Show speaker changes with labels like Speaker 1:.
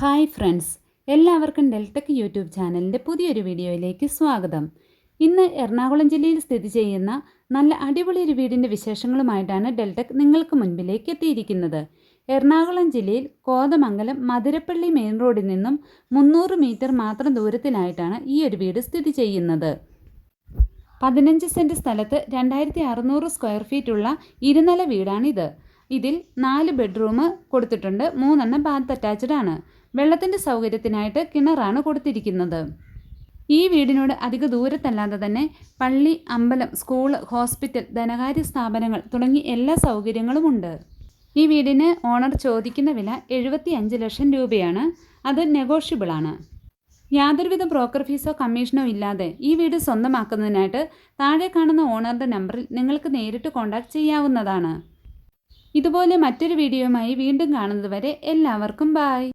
Speaker 1: Hi friends എല്ലാവർക്കും Deltech YouTube ചാനലിന്റെ പുതിയൊരു വീഡിയോയിലേക്ക് സ്വാഗതം. ഇന്ന് എറണാകുളം ജില്ലയിൽ സ്ഥിതി ചെയ്യുന്ന നല്ല അടിപൊളി ഒരു വീടിന്റെ വിശേഷങ്ങളുമായിട്ടാണ് ഡെൽടെക് നിങ്ങൾക്ക് മുൻപിലേക്ക് എത്തിയിരിക്കുന്നത്. എറണാകുളം ജില്ലയിൽ കോതമംഗലം മധുരപ്പള്ളി മെയിൻ റോഡിൽ നിന്നും മുന്നൂറ് മീറ്റർ മാത്രം ദൂരത്തിലായിട്ടാണ് ഈ ഒരു വീട് സ്ഥിതി ചെയ്യുന്നത്. പതിനഞ്ച് സെന്റ് സ്ഥലത്ത് രണ്ടായിരത്തി അറുന്നൂറ് സ്ക്വയർ ഫീറ്റുള്ള ഇരുനില വീടാണിത്. ഇതിൽ നാല് ബെഡ്റൂം കൊടുത്തിട്ടുണ്ട്. മൂന്നെണ്ണം ബാത്ത് അറ്റാച്ച്ഡ് ആണ്. വെള്ളത്തിന്റെ സൗകര്യത്തിനായിട്ട് കിണറാണ് കൊടുത്തിരിക്കുന്നത്. ഈ വീടിനോട് അധിക ദൂരത്തല്ലാതെ തന്നെ പള്ളി അമ്പലം സ്കൂൾ ഹോസ്പിറ്റൽ ധനകാര്യ സ്ഥാപനങ്ങൾ തുടങ്ങി എല്ലാ സൗകര്യങ്ങളും ഉണ്ട്. ഈ വീടിന് ഓണർ ചോദിക്കുന്ന വില എഴുപത്തി അഞ്ച് ലക്ഷം രൂപയാണ്. അത് നെഗോഷ്യബിളാണ് യാതൊരുവിധ ബ്രോക്കർ ഫീസോ കമ്മീഷനോ ഇല്ലാതെ ഈ വീട് സ്വന്തമാക്കുന്നതിനായിട്ട് താഴെ കാണുന്ന ഓണറുടെ നമ്പറിൽ നിങ്ങൾക്ക് നേരിട്ട് കോൺടാക്ട് ചെയ്യാവുന്നതാണ്. ഇതുപോലെ മറ്റൊരു വീഡിയോയുമായി വീണ്ടും കാണുന്നതുവരെ എല്ലാവർക്കും ബായ്